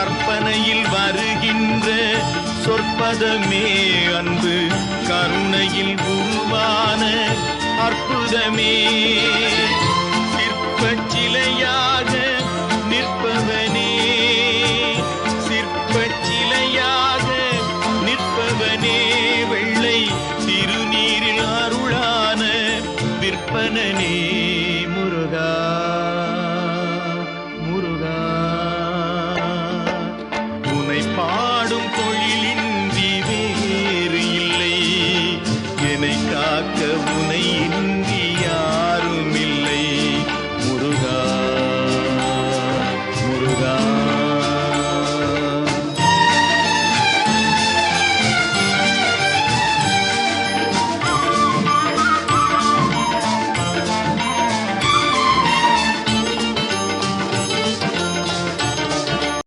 கற்பனையில் வருகின்ற சொற்பதமே அன்பு கருணையில் உருவான அற்புதமே. சிற்பச்சிலையாக நிற்பவனே சிற்பச்சிலையாக நிற்பவனே. வெள்ளை திருநீரில் அருளான விற்பனனே முருகா.